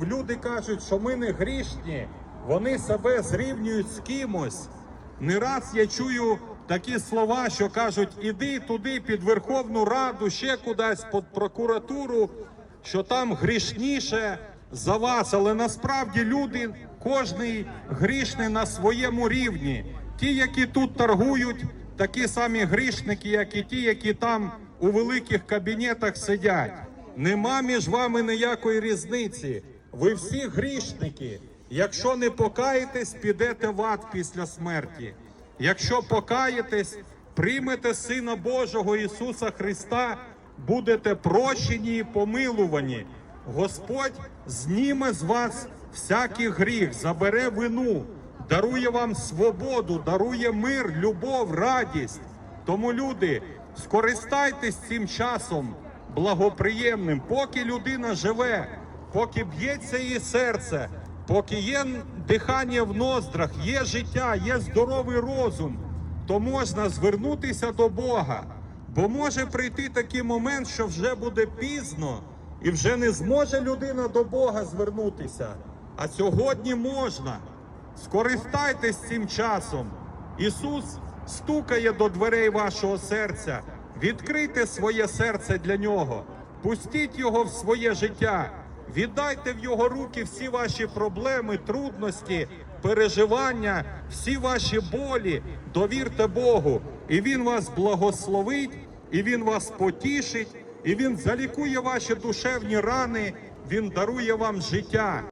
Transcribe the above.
Люди кажуть, що ми не грішні, вони себе зрівнюють з кимось. Не раз я чую такі слова, що кажуть, іди туди під Верховну Раду, ще кудись під прокуратуру, що там грішніше за вас. Але насправді люди, кожний грішний на своєму рівні. Ті, які тут торгують, такі самі грішники, як і ті, які там у великих кабінетах сидять. Нема між вами ніякої різниці. Ви всі грішники. Якщо не покаєтесь, підете в ад після смерті. Якщо покаєтесь, приймете Сина Божого Ісуса Христа, будете прощені і помилувані. Господь зніме з вас всякий гріх, забере вину, дарує вам свободу, дарує мир, любов, радість. Тому, люди, скористайтесь цим часом благоприємним, поки людина живе, поки б'ється її серце, поки є дихання в ноздрах, є життя, є здоровий розум, то можна звернутися до Бога. Бо може прийти такий момент, що вже буде пізно, і вже не зможе людина до Бога звернутися. А сьогодні можна. Скористайтесь цим часом. Ісус стукає до дверей вашого серця. Відкрийте своє серце для нього, пустіть його в своє життя, віддайте в його руки всі ваші проблеми, трудності, переживання, всі ваші болі. Довірте Богу, і Він вас благословить, і Він вас потішить, і Він залікує ваші душевні рани. Він дарує вам життя.